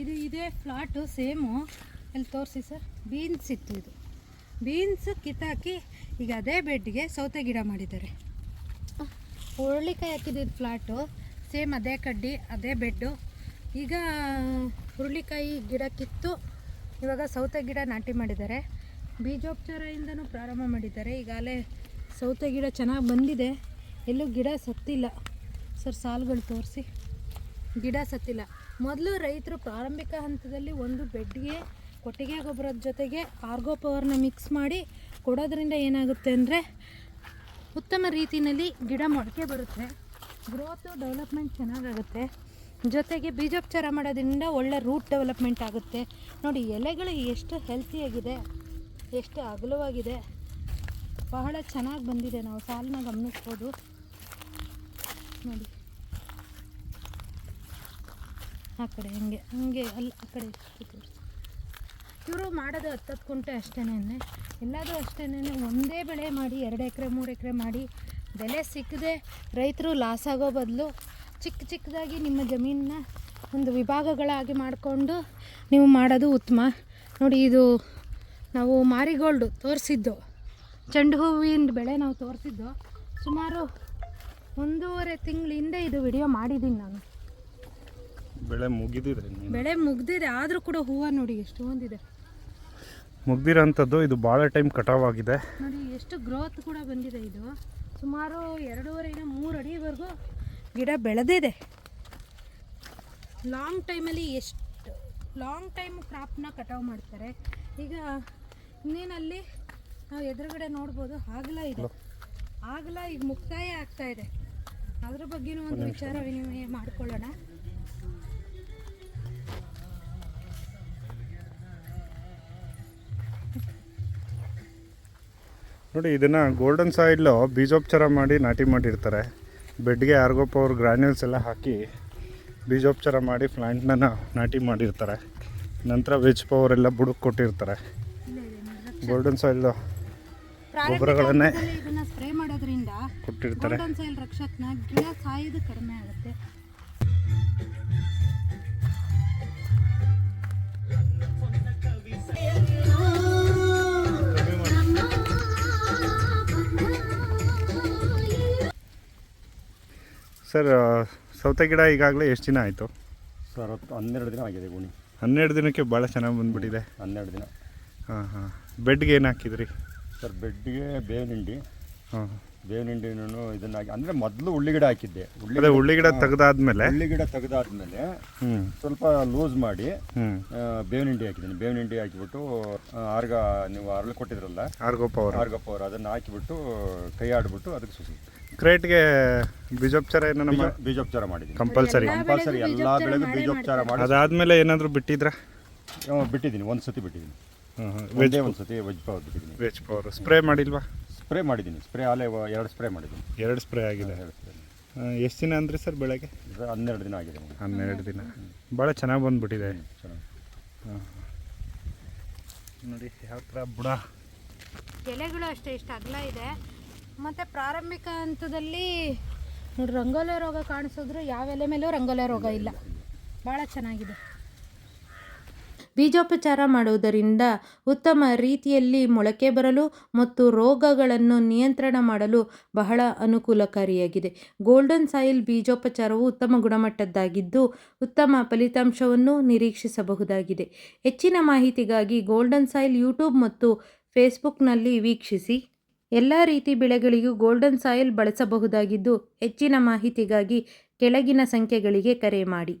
ಇದು ಇದೇ flat same ಇಲ್ಲಿ ತೋರಿಸಿ ಸರ್ ಬೀನ್ಸ್ ಇತ್ತು ಇದು. ಬೀನ್ಸ್ ಕಿತ್ತಾಕಿ ಈಗ ಅದೇ ಬೆಡ್ಗೆ ಸೌತೆ ಗಿಡ ಮಾಡಿದ್ದಾರೆ. ಹುರುಳಿಕಾಯಿ ಹಾಕಿದ್ದು ಫ್ಲಾಟು ಸೇಮ್ ಅದೇ ಕಡ್ಡಿ, ಅದೇ ಬೆಡ್ಡು ಈಗ ಹುರುಳಿಕಾಯಿ ಗಿಡ ಕಿತ್ತು ಇವಾಗ ಸೌತೆ ಗಿಡ ನಾಟಿ ಮಾಡಿದ್ದಾರೆ. ಬೀಜೋಪಚಾರದಿಂದನೂ ಪ್ರಾರಂಭ ಮಾಡಿದ್ದಾರೆ. ಈಗಾಗಲೇ ಸೌತೆ ಗಿಡ ಚೆನ್ನಾಗಿ ಬಂದಿದೆ. ಎಲ್ಲೂ ಗಿಡ ಸತ್ತಿಲ್ಲ. ಸರ್ ಸಾಲುಗಳು ತೋರಿಸಿ. ಗಿಡ ಸತ್ತಿಲ್ಲ. ಮೊದಲು ರೈತರು ಪ್ರಾರಂಭಿಕ ಹಂತದಲ್ಲಿ ಒಂದು ಬೆಡ್ಗೆ ಕೊಟ್ಟಿಗೆ ಗೊಬ್ಬರದ ಜೊತೆಗೆ ಆರ್ಗೋ ಪವರ್ನ ಮಿಕ್ಸ್ ಮಾಡಿ ಕೊಡೋದ್ರಿಂದ ಏನಾಗುತ್ತೆ ಅಂದರೆ ಉತ್ತಮ ರೀತಿಯಲ್ಲಿ ಗಿಡ ಮೊಳಕೆ ಬರುತ್ತೆ. ಗ್ರೋತು ಡೆವಲಪ್ಮೆಂಟ್ ಚೆನ್ನಾಗಾಗುತ್ತೆ. ಜೊತೆಗೆ ಬೀಜೋಪಚಾರ ಮಾಡೋದ್ರಿಂದ ಒಳ್ಳೆ ರೂಟ್ ಡೆವಲಪ್ಮೆಂಟ್ ಆಗುತ್ತೆ. ನೋಡಿ, ಎಲೆಗಳು ಎಷ್ಟು ಹೆಲ್ತಿಯಾಗಿದೆ ಎಷ್ಟು ಅಗಲವಾಗಿದೆ. ಬಹಳ ಚೆನ್ನಾಗಿ ಬಂದಿದೆ. ನಾವು ಸಾಲನ್ನ ಗಮನಿಸ್ಬೋದು. ನೋಡಿ. ಆ ಕಡೆ, ಹಂಗೆ ಹಂಗೆ ಅಲ್ಲಿ, ಆ ಕಡೆ ಇವರು ಮಾಡೋದು ಹತ್ತತ್ತು ಕುಂಟೆ ಅಷ್ಟೇನೆ ಎಲ್ಲದೂ ಅಷ್ಟೇನೆ ಒಂದೇ ಬೆಳೆ ಮಾಡಿ, ಎರಡು ಎಕರೆ, ಮೂರು ಎಕರೆ ಮಾಡಿ ಬೆಲೆ ಸಿಕ್ಕದೆ. ರೈತರು ಲಾಸ್ ಆಗೋ ಬದಲು ಚಿಕ್ಕ ಚಿಕ್ಕದಾಗಿ ನಿಮ್ಮ ಜಮೀನನ್ನ ಒಂದು ವಿಭಾಗಗಳಾಗಿ ಮಾಡಿಕೊಂಡು ನೀವು ಮಾಡೋದು ಉತ್ತಮ. ನೋಡಿ, ಇದು ನಾವು ಮಾರಿಗೋಲ್ಡು ತೋರಿಸಿದ್ದು. ಚೆಂಡು ಹೂವಿನ ಬೆಳೆ ನಾವು ತೋರಿಸಿದ್ದು. ಸುಮಾರು ಒಂದೂವರೆ ತಿಂಗಳ ಹಿಂದೆ ಇದು ವಿಡಿಯೋ ಮಾಡಿದ್ದೀನಿ ನಾನು. ಬೆಳೆ ಮುಗಿದಿದೆ ಬೆಳೆ ಮುಗ್ದಿದೆ ಆದರೂ ಕೂಡ ಹೂವು ನೋಡಿ ಎಷ್ಟು ಹೊಂದಿದೆ ಮುಗ್ದಿರೋಂಥದ್ದು ಇದು ಭಾಳ ಟೈಮ್ ಕಟಾವ್ ಆಗಿದೆ ನೋಡಿ ಎಷ್ಟು ಗ್ರೋತ್ ಕೂಡ ಬಂದಿದೆ ಇದು. ಸುಮಾರು ಎರಡೂವರೆಯಿಂದ ಮೂರು ಅಡಿವರೆಗೂ ಗಿಡ ಬೆಳೆದಿದೆ. ಲಾಂಗ್ ಟೈಮಲ್ಲಿ ಎಷ್ಟು ಲಾಂಗ್ ಟೈಮ್ ಕ್ರಾಪ್ನ ಕಟಾವು ಮಾಡ್ತಾರೆ. ಈಗ ಇನ್ನೇನಲ್ಲಿ ನಾವು ಎದುರುಗಡೆ ನೋಡ್ಬೋದು ಆಗಲ ಇದೆ. ಆಗಲ ಈಗ ಮುಕ್ತಾಯ ಆಗ್ತಾ ಇದೆ. ಅದ್ರ ಬಗ್ಗೆನೂ ಒಂದು ವಿಚಾರ ವಿನಿಮಯ ಮಾಡ್ಕೊಳ್ಳೋಣ. ನೋಡಿ ಇದನ್ನು ಗೋಲ್ಡನ್ ಸಾಯಿಲು ಬೀಜೋಪಚಾರ ಮಾಡಿ ನಾಟಿ ಮಾಡಿರ್ತಾರೆ. ಬೆಡ್ಗೆ ಆರ್ಗೋ ಪವರ್ ಗ್ರಾನ್ಯೂಲ್ಸ್ ಎಲ್ಲ ಹಾಕಿ ಬೀಜೋಪಚಾರ ಮಾಡಿ ಪ್ಲ್ಯಾಂಟ್ನ ನಾಟಿ ಮಾಡಿರ್ತಾರೆ. ನಂತರ ವೆಜ್ ಪವರ್ ಎಲ್ಲ ಬುಡಕ್ಕೆ ಕೊಟ್ಟಿರ್ತಾರೆ. ಗೋಲ್ಡನ್ ಸಾಯಿಲ್ ಗೊಬ್ಬರಗಳನ್ನೇ ಕೊಟ್ಟಿರ್ತಾರೆ. ಸರ್ ಸೌತೆ ಗಿಡ ಈಗಾಗಲೇ ಎಷ್ಟು ದಿನ ಆಯಿತು? ಸರ್ ಹತ್ತು ಹನ್ನೆರಡು ದಿನ ಆಗಿದೆ ಗುಣಿ. ಹನ್ನೆರಡು ದಿನಕ್ಕೆ ಭಾಳ ಚೆನ್ನಾಗಿ ಬಂದುಬಿಟ್ಟಿದೆ. ಹನ್ನೆರಡು ದಿನ. ಹಾಂ ಹಾಂ. ಬೆಡ್ಗೆ ಏನು ಹಾಕಿದ್ರಿ? ಸರ್ ಬೆಡ್ಗೆ ಬೇವಿನ ಹಿಂಡಿ. ಹಾಂ. ಬೇವಿನ ಹಿಂಡಿನೂ ಇದನ್ನ ಅಂದ್ರೆ ಮೊದಲು ಉಳ್ಳಿ ಗಿಡ ಹಾಕಿದ್ದೆ. ಉಳ್ಳಿ ಅದೇ ಹುಳ್ಳಿ ಗಿಡ ತೆಗೆದಾದ್ಮೇಲೆ? ಉಳ್ಳಿ ಗಿಡ ತೆಗೆದಾದ್ಮೇಲೆ ಸ್ವಲ್ಪ ಲೂಸ್ ಮಾಡಿ ಬೇವಿನಿಂಡಿ ಆ, ಬೇವಿನ ಹಿಂಡಿ ಹಾಕಿದ್ದೀನಿ. ಬೇವಿನ ಹಿಂಡಿ ಹಾಕಿಬಿಟ್ಟು ಆರ್ಗ ನೀವು ಅರಳು ಕೊಟ್ಟಿದ್ರಲ್ಲ ಆರ್ಗೋ ಪವರ್ ಆರ್ಗಪ್ಪ ಪವರ್ ಅದನ್ನ ಹಾಕಿಬಿಟ್ಟು ಕೈ ಆಡಿಬಿಟ್ಟು ಅದಕ್ಕೆ ಸುಸಿ ಕ್ರೇಟ್ಗೆ ಬೀಜೋಪಚಾರ ಏನ ನಮ್ಮ ಬೀಜೋಪಚಾರ ಮಾಡಿದ್ದೀನಿ. ಕಂಪಲ್ಸರಿ. ಕಂಪಲ್ಸರಿ ಎಲ್ಲ ಬೆಳೆಗೂ ಬೀಜೋಪಚಾರ ಮಾಡಿ ಅದಾದ್ಮೇಲೆ ಏನಾದರೂ ಬಿಟ್ಟಿದ್ರ? ಬಿಟ್ಟಿದ್ದೀನಿ. ಒಂದು ಸತಿ ಬಿಟ್ಟಿದ್ದೀನಿ ಒಂದೇ ಒಂದು ಸತಿ ವೆಜ್ ಪವರ್ ಬಿಟ್ಟಿದ್ದೀನಿ. ವೆಜ್ ಪವರ್ ಸ್ಪ್ರೇ ಮಾಡಿಲ್ವಾ? ಸ್ಪ್ರೇ ಮಾಡಿದ್ದೀನಿ. ಸ್ಪ್ರೇ ಆಲೆ ಎರಡು ಸ್ಪ್ರೇ ಮಾಡಿದ್ದೀನಿ. ಎರಡು ಸ್ಪ್ರೇ ಆಗಿದೆ. ಎರಡು ಸ್ಪ್ರೇ ಎಷ್ಟು ದಿನ ಅಂದರೆ ಸರ್ ಬೆಳಗ್ಗೆ? ಹನ್ನೆರಡು ದಿನ ಆಗಿದೆ. ಹನ್ನೆರಡು ದಿನ. ಭಾಳ ಚೆನ್ನಾಗಿ ಬಂದ್ಬಿಟ್ಟಿದೆ. ಚೆನ್ನಾಗಿ. ನೋಡಿ ಯಾವ ಥರ ಬುಡ. ಎಲೆಗಳು ಅಷ್ಟೇ ಇಷ್ಟು ಅಗಲ ಇದೆ. ಮತ್ತು ಪ್ರಾರಂಭಿಕ ಹಂತದಲ್ಲಿ ನೋಡಿ ರಂಗೋಲೆ ರೋಗ ಕಾಣಿಸಿದ್ರು ಯಾವ ಎಲೆ ಮೇಲೂ ರಂಗೋಲೆ ರೋಗ ಇಲ್ಲ. ಭಾಳ ಚೆನ್ನಾಗಿದೆ. ಬೀಜೋಪಚಾರ ಮಾಡುವುದರಿಂದ ಉತ್ತಮ ರೀತಿಯಲ್ಲಿ ಮೊಳಕೆ ಬರಲು ಮತ್ತು ರೋಗಗಳನ್ನು ನಿಯಂತ್ರಣ ಮಾಡಲು ಬಹಳ ಅನುಕೂಲಕಾರಿಯಾಗಿದೆ. ಗೋಲ್ಡನ್ ಸಾಯಿಲ್ ಬೀಜೋಪಚಾರವು ಉತ್ತಮ ಗುಣಮಟ್ಟದ್ದಾಗಿದ್ದು ಉತ್ತಮ ಫಲಿತಾಂಶವನ್ನು ನಿರೀಕ್ಷಿಸಬಹುದಾಗಿದೆ. ಹೆಚ್ಚಿನ ಮಾಹಿತಿಗಾಗಿ ಗೋಲ್ಡನ್ ಸಾಯಿಲ್ ಯೂಟ್ಯೂಬ್ ಮತ್ತು ಫೇಸ್ಬುಕ್ನಲ್ಲಿ ವೀಕ್ಷಿಸಿ. ಎಲ್ಲ ರೀತಿ ಬೆಳೆಗಳಿಗೂ ಗೋಲ್ಡನ್ ಸಾಯಿಲ್ ಬಳಸಬಹುದಾಗಿದ್ದು ಹೆಚ್ಚಿನ ಮಾಹಿತಿಗಾಗಿ ಕೆಳಗಿನ ಸಂಖ್ಯೆಗಳಿಗೆ ಕರೆ ಮಾಡಿ.